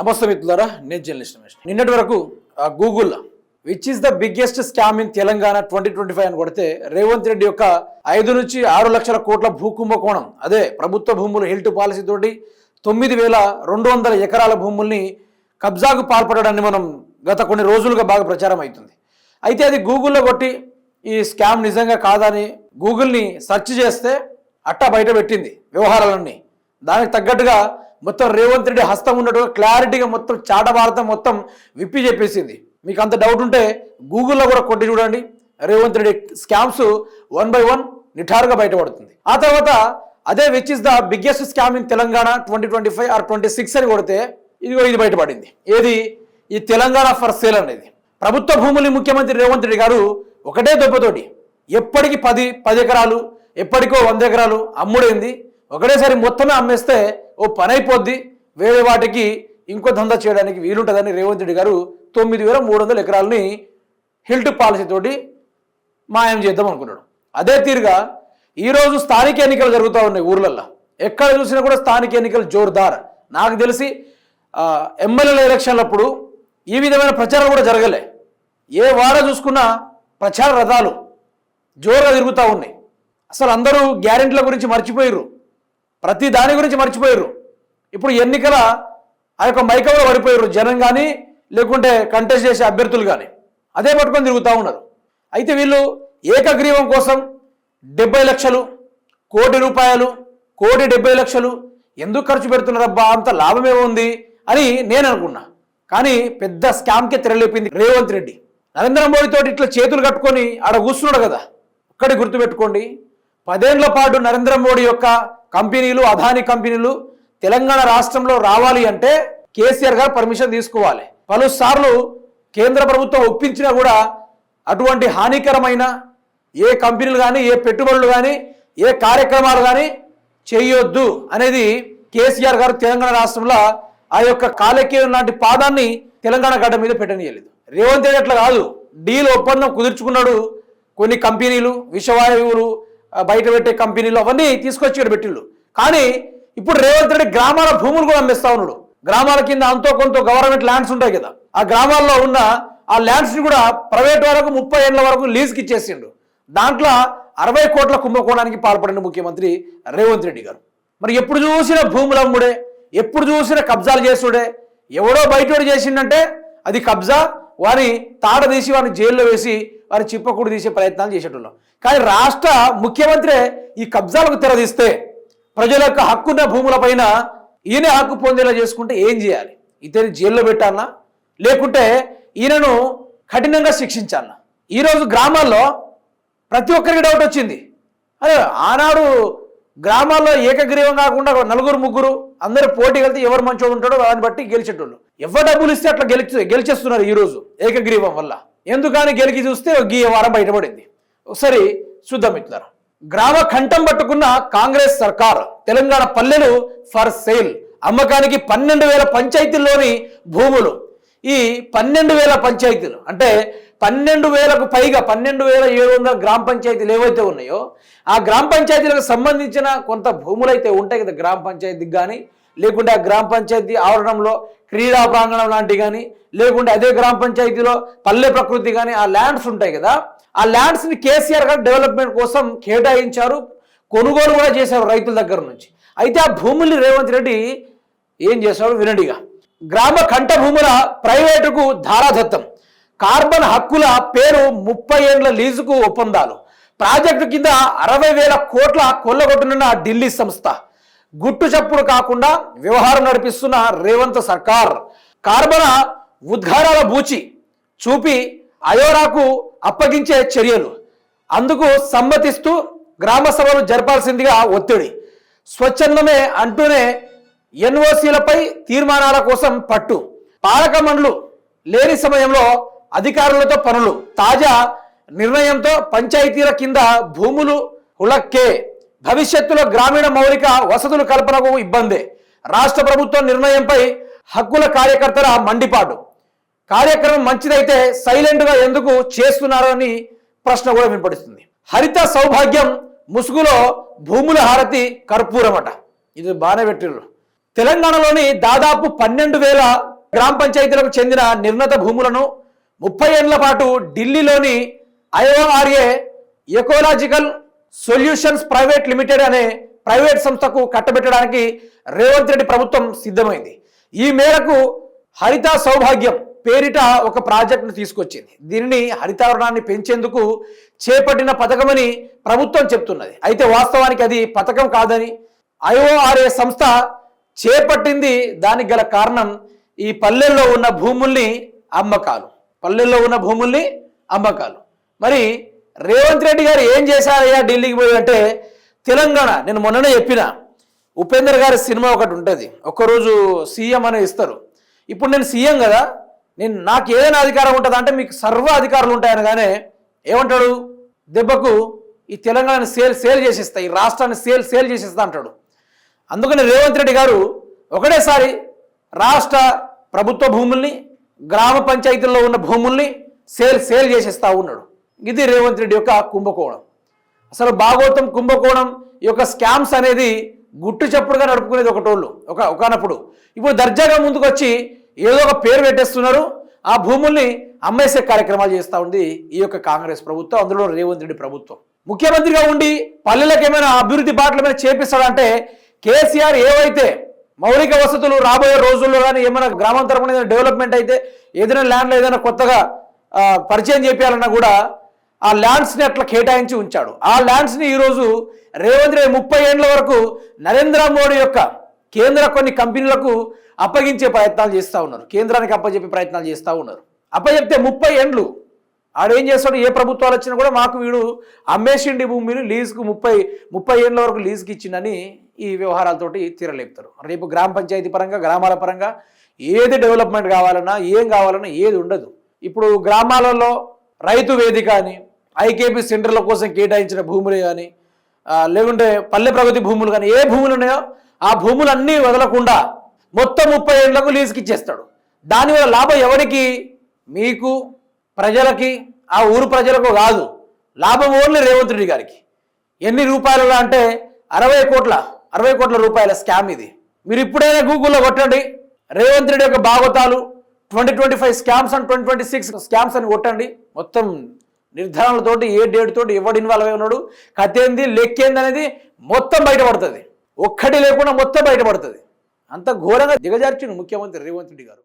నమస్తే మిత్రులారా నేను జర్నలిస్ట్ రమేష్. నిన్నటి వరకు Google which is the biggest scam in Telangana twenty twenty five అని కొడితే రేవంత్ రెడ్డి యొక్క ఐదు నుంచి ఆరు లక్షల కోట్ల భూ కుంభకోణం అదే ప్రభుత్వ భూములు హిల్ట్ పాలసీ తోటి తొమ్మిది వేల రెండు వందల ఎకరాల భూముల్ని కబ్జాకు పాల్పడడాన్ని మనం గత కొన్ని రోజులుగా బాగా ప్రచారం అవుతుంది. అయితే అది గూగుల్లో కొట్టి ఈ స్కామ్ నిజంగా కాదని గూగుల్ని సెర్చ్ చేస్తే అట్టా బయట పెట్టింది వ్యవహారాలన్నీ. దానికి తగ్గట్టుగా మొత్తం రేవంత్ రెడ్డి హస్తం ఉన్నట్టు క్లారిటీగా మొత్తం చాటభారతం మొత్తం విప్పి చెప్పేసింది. మీకు అంత డౌట్ ఉంటే గూగుల్లో కూడా కొట్టి చూడండి. Revanth Reddy scams one by one నిఠారుగా బయటపడుతుంది. ఆ తర్వాత అదే which is the biggest scam in Telangana twenty twenty five or twenty six అని కొడితే ఇదిగో ఇది బయటపడింది. ఏది? ఈ తెలంగాణ ఫర్ సేల్ అనేది. ప్రభుత్వ భూముల్ని ముఖ్యమంత్రి రేవంత్ రెడ్డి గారు ఒకటే దెబ్బతోటి ఎప్పటికి పది పది ఎకరాలు ఎప్పటికో వంద ఎకరాలు అమ్ముడైంది. ఒకటేసారి మొత్తమే అమ్మేస్తే ఓ పని అయిపోద్ది వేరే వాటికి ఇంకో దందా చేయడానికి వీలుంటుందని రేవంత్ రెడ్డి గారు తొమ్మిది వేల మూడు వందల ఎకరాలని హిల్ట్ పాలసీతోటి మాయం చేద్దాం అనుకున్నాడు. అదే తీరుగా ఈరోజు స్థానిక ఎన్నికలు జరుగుతూ ఉన్నాయి ఊర్లల్లో. ఎక్కడ చూసినా కూడా స్థానిక ఎన్నికలు జోర్దార్. నాకు తెలిసి ఎమ్మెల్యేల ఎలక్షన్లప్పుడు ఈ విధమైన ప్రచారం కూడా జరగలే. ఏ వార చూసుకున్నా ప్రచార రథాలు జోరుగా తిరుగుతూ ఉన్నాయి. అసలు అందరూ గ్యారెంటీల గురించి మర్చిపోయారు ప్రతి దాని గురించి మర్చిపోయారు ఇప్పుడు ఎన్నికల ఆ యొక్క మైకంలో పడిపోయారు జనం కానీ లేకుంటే కంటెస్ట్ చేసే అభ్యర్థులు కానీ అదే పట్టుకొని తిరుగుతూ ఉన్నారు. అయితే వీళ్ళు ఏకగ్రీవం కోసం డెబ్బై లక్షలు కోటి రూపాయలు కోటి డెబ్బై లక్షలు ఎందుకు ఖర్చు పెడుతున్నారబ్బా? అంత లాభమే ఉంది అని నేను అనుకున్నా. కానీ పెద్ద స్కామ్కే తెరలేపింది రేవంత్ రెడ్డి. నరేంద్ర మోడీతో ఇట్లా చేతులు కట్టుకొని ఆడ కూర్చున్నాడు కదా. ఒక్కటి గుర్తుపెట్టుకోండి. పదేళ్ళ పాటు నరేంద్ర మోడీ యొక్క కంపెనీలు అదాని కంపెనీలు తెలంగాణ రాష్ట్రంలో రావాలి అంటే కేసీఆర్ గారు పర్మిషన్ తీసుకోవాలి. పలుసార్లు కేంద్ర ప్రభుత్వం ఒప్పించినా కూడా అటువంటి హానికరమైన ఏ కంపెనీలు కానీ ఏ పెట్టుబడులు కానీ ఏ కార్యక్రమాలు కానీ చేయొద్దు అనేది కేసీఆర్ గారు తెలంగాణ రాష్ట్రంలో ఆ యొక్క కాలకేయం లాంటి పాదాన్ని తెలంగాణ గడ్డ మీద పెట్టనీయలేదు. రేవంత్ రెడ్డి అట్లా కాదు. డీల్ ఒప్పందం కుదుర్చుకున్నాడు కొన్ని కంపెనీలు విషవాయువులు బయట పెట్టే కంపెనీలు అవన్నీ తీసుకొచ్చి ఇక్కడ పెట్టిళ్ళు. కానీ ఇప్పుడు రేవంత్ రెడ్డి గ్రామాల భూములు కూడా అమ్మేస్తా ఉన్నాడు. గ్రామాల కింద అంతో కొంత గవర్నమెంట్ ల్యాండ్స్ ఉంటాయి కదా. ఆ గ్రామాల్లో ఉన్న ఆ ల్యాండ్స్ని కూడా ప్రైవేట్ వరకు ముప్పై ఏళ్ళ వరకు లీజ్కి ఇచ్చేసిండు. దాంట్లో అరవై కోట్ల కుంభకోణానికి పాల్పడిన ముఖ్యమంత్రి రేవంత్ రెడ్డి గారు. మరి ఎప్పుడు చూసిన భూములు అమ్ముడే ఎప్పుడు చూసిన కబ్జాలు చేసుడే ఎవడో బయటోడు చేసిండంటే అది కబ్జా వారి తాడ తీసి వారిని జైల్లో వేసి వారి చిప్పకూడు తీసే ప్రయత్నాలు చేసేటోళ్ళం. కానీ రాష్ట్ర ముఖ్యమంత్రి ఈ కబ్జాలకు తెరదీస్తే ప్రజల యొక్క హక్కున్న భూములపైన ఈయన హక్కు పొందేలా చేసుకుంటే ఏం చేయాలి? ఇతని జైల్లో పెట్టాలనా? లేకుంటే ఈయనను కఠినంగా శిక్షించాలనా? ఈరోజు గ్రామాల్లో ప్రతి ఒక్కరికి డౌట్ వచ్చింది. అరే ఆనాడు గ్రామాల్లో ఏకగ్రీవం కాకుండా నలుగురు ముగ్గురు అందరు పోటీ కలిసి ఎవరు మంచోడు ఉంటాడో దాన్ని బట్టి గెలిచేటోళ్ళు. ఎవరు డబ్బులు ఇస్తే అట్లా గెలిచి గెలిచేస్తున్నారు ఈరోజు ఏకగ్రీవం వల్ల. ఎందుకని గెలికి చూస్తే ఒక గీ వారం బయటపడింది. ఒకసారి చూద్దాం ఇట్లా గ్రామ కంఠం పట్టుకున్న కాంగ్రెస్ సర్కార్ తెలంగాణ పల్లెలు ఫర్ సేల్ అమ్మకానికి పన్నెండు వేల పంచాయతీల్లోని భూములు. ఈ పన్నెండు వేల పంచాయతీలు అంటే పన్నెండు వేలకు పైగా పన్నెండు వేల ఏడు వందల గ్రామ పంచాయతీలు ఏవైతే ఉన్నాయో ఆ గ్రామ పంచాయతీలకు సంబంధించిన కొంత భూములు అయితే ఉంటాయి కదా గ్రామ పంచాయతీకి కానీ లేకుంటే ఆ గ్రామ పంచాయతీ ఆవరణంలో క్రీడా ప్రాంగణం లాంటివి కానీ లేకుంటే అదే గ్రామ పంచాయతీలో పల్లె ప్రకృతి కానీ ఆ ల్యాండ్స్ ఉంటాయి కదా ఆ ల్యాండ్స్ని కేసీఆర్ గారు డెవలప్మెంట్ కోసం కేటాయించారు కొనుగోలు కూడా చేశారు రైతుల దగ్గర నుంచి. అయితే ఆ భూముల్ని రేవంత్ రెడ్డి ఏం చేశాడు వినండిగా. గ్రామ కంట భూముల ప్రైవేటుకు ధారాదత్తం. కార్బన్ హక్కుల పేరు ముప్పై ఏండ్ల లీజుకు ఒప్పందాలు. ప్రాజెక్టు కింద అరవై వేల కోట్ల కొల్లగొట్టనున్న ఢిల్లీ సంస్థ. గుట్టు చప్పుడు కాకుండా వ్యవహారం నడిపిస్తున్న రేవంత్ సర్కార్. కార్బన ఉద్గారాల బూచి చూపి అయోరాకు అప్పగించే చర్యలు. అందుకు సమ్మతిస్తూ గ్రామ సభలు జరపాల్సిందిగా ఒత్తిడి. స్వచ్ఛందమే అంటూనే ఎన్ఓసీలపై తీర్మానాల కోసం పట్టు. పాలక మండలు లేని సమయంలో అధికారులతో పనులు. తాజా నిర్ణయంతో పంచాయతీల కింద భూములు ఉలక్కే. భవిష్యత్తులో గ్రామీణ మౌలిక వసతులు కల్పనకు ఇబ్బందే. రాష్ట్ర ప్రభుత్వం నిర్ణయంపై హక్కుల కార్యకర్తల మండిపాటు. కార్యక్రమం మంచిదైతే సైలెంట్గా ఎందుకు చేస్తున్నారని అని ప్రశ్న కూడా వినపడుతుంది. హరిత సౌభాగ్యం ముసుగులో భూముల హారతి కర్పూరమట. ఇది బాగానే పెట్టిర్రు. తెలంగాణలోని దాదాపు పన్నెండు వేల గ్రామ పంచాయతీలకు చెందిన నిర్ణత భూములను ముప్పై ఏళ్ళ పాటు ఢిల్లీలోని IORA ecological solutions private limited అనే ప్రైవేట్ సంస్థకు కట్టబెట్టడానికి రేవంత్ రెడ్డి ప్రభుత్వం సిద్ధమైంది. ఈ మేరకు హరిత సౌభాగ్యం పేరిట ఒక ప్రాజెక్టును తీసుకొచ్చింది. దీనిని హరితావరణాన్ని పెంచేందుకు చేపట్టిన పథకమని ప్రభుత్వం చెప్తున్నది. అయితే వాస్తవానికి అది పథకం కాదని ఐఓఆర్ఏ సంస్థ చేపట్టింది దానికి గల కారణం ఈ పల్లెల్లో ఉన్న భూముల్ని అమ్మకాలు. పల్లెల్లో ఉన్న భూముల్ని అమ్మకాలు. మరి రేవంత్ రెడ్డి గారు ఏం చేశారయ్యా ఢిల్లీకి పోయి అంటే తెలంగాణ నేను మొన్ననే చెప్పిన ఉపేందర్ గారి సినిమా ఒకటి ఉంటుంది ఒక్కరోజు సీఎం అని ఇస్తారు. ఇప్పుడు నేను సీఎం కదా నేను నాకు ఏదైనా అధికారం ఉంటుందా అంటే మీకు సర్వ అధికారులు ఉంటాయనగానే ఏమంటాడు? దెబ్బకు ఈ తెలంగాణని సేల్ సేల్ చేసేస్తా ఈ రాష్ట్రాన్ని సేల్ సేల్ చేసేస్తా అంటాడు. అందుకని రేవంత్ రెడ్డి గారు ఒకటేసారి రాష్ట్ర ప్రభుత్వ భూముల్ని గ్రామ పంచాయతీల్లో ఉన్న భూముల్ని సేల్ సేల్ చేసేస్తా ఉన్నాడు. ఇది రేవంత్ రెడ్డి యొక్క కుంభకోణం. అసలు భాగవతం కుంభకోణం ఈ యొక్క స్కామ్స్ అనేది గుట్టు చప్పుడుగా నడుపుకునేది ఒకటోళ్ళు ఒక ఒకనప్పుడు. ఇప్పుడు దర్జాగా ముందుకు వచ్చి ఏదో ఒక పేరు పెట్టేస్తున్నారు. ఆ భూముల్ని అమ్మేసే కార్యక్రమాలు చేస్తూ ఉంది ఈ యొక్క కాంగ్రెస్ ప్రభుత్వం అందులో రేవంత్ రెడ్డి ప్రభుత్వం. ముఖ్యమంత్రిగా ఉండి పల్లెలకు ఏమైనా అభివృద్ధి బాటల మీద చేపిస్తాడంటే కేసీఆర్ ఏవైతే మౌలిక వసతులు రాబోయే రోజుల్లో కానీ ఏమైనా గ్రామం తరపున ఏదైనా డెవలప్మెంట్ అయితే ఏదైనా ల్యాండ్లో ఏదైనా కొత్తగా పరిచయం చేపించాలన్నా కూడా ఆ ల్యాండ్స్ని అట్లా కేటాయించి ఉంచాడు. ఆ ల్యాండ్స్ని ఈరోజు రేవంత్ రెడ్డి ముప్పై ఏండ్ల వరకు నరేంద్ర మోడీ యొక్క కేంద్ర కొన్ని కంపెనీలకు అప్పగించే ప్రయత్నాలు చేస్తూ ఉన్నారు. కేంద్రానికి అప్పచెప్పే ప్రయత్నాలు చేస్తూ ఉన్నారు. అప్పచెప్తే ముప్పై ఏండ్లు ఆడేం చేస్తాడు? ఏ ప్రభుత్వాలు వచ్చినా కూడా మాకు వీడు అమ్మేసిండి భూమిని లీజుకు ముప్పై ముప్పై ఏళ్ళ వరకు లీజుకి ఇచ్చిందని ఈ వ్యవహారాలతోటి తీరలేపుతారు. రేపు గ్రామ పంచాయతీ పరంగా గ్రామాల పరంగా ఏది డెవలప్మెంట్ కావాలన్నా ఏం కావాలన్నా ఏది ఉండదు. ఇప్పుడు గ్రామాలలో రైతు వేదిక అని ఐకేపీ సెంటర్ల కోసం కేటాయించిన భూములు కానీ లేకుంటే పల్లె ప్రగతి భూములు కానీ ఏ భూములు ఉన్నాయో ఆ భూములన్నీ వదలకుండా మొత్తం ముప్పై ఏళ్ళకు లీజుకి ఇచ్చేస్తాడు. దానివల్ల లాభం ఎవరికి? మీకు ప్రజలకి ఆ ఊరు ప్రజలకు కాదు లాభం ఓన్లీ రేవంత్ రెడ్డి గారికి. ఎన్ని రూపాయలు అంటే అరవై కోట్ల అరవై కోట్ల రూపాయల స్కామ్ ఇది. మీరు ఇప్పుడైనా గూగుల్లో కొట్టండి రేవంత్ రెడ్డి యొక్క భాగవతాలు twenty twenty five scams and twenty twenty six scams అని కొట్టండి. మొత్తం నిర్ధారణలతోటి ఏ డేట్ తోటి ఎవడు ఇన్వాల్వ్ అయి ఉన్నాడు కథ ఏంది లెక్కేంది అనేది మొత్తం బయటపడుతుంది. ఒక్కటి లేకుండా మొత్తం బయటపడుతుంది. అంత ఘోరంగా దిగజార్చిండు ముఖ్యమంత్రి రేవంత్ రెడ్డి గారు.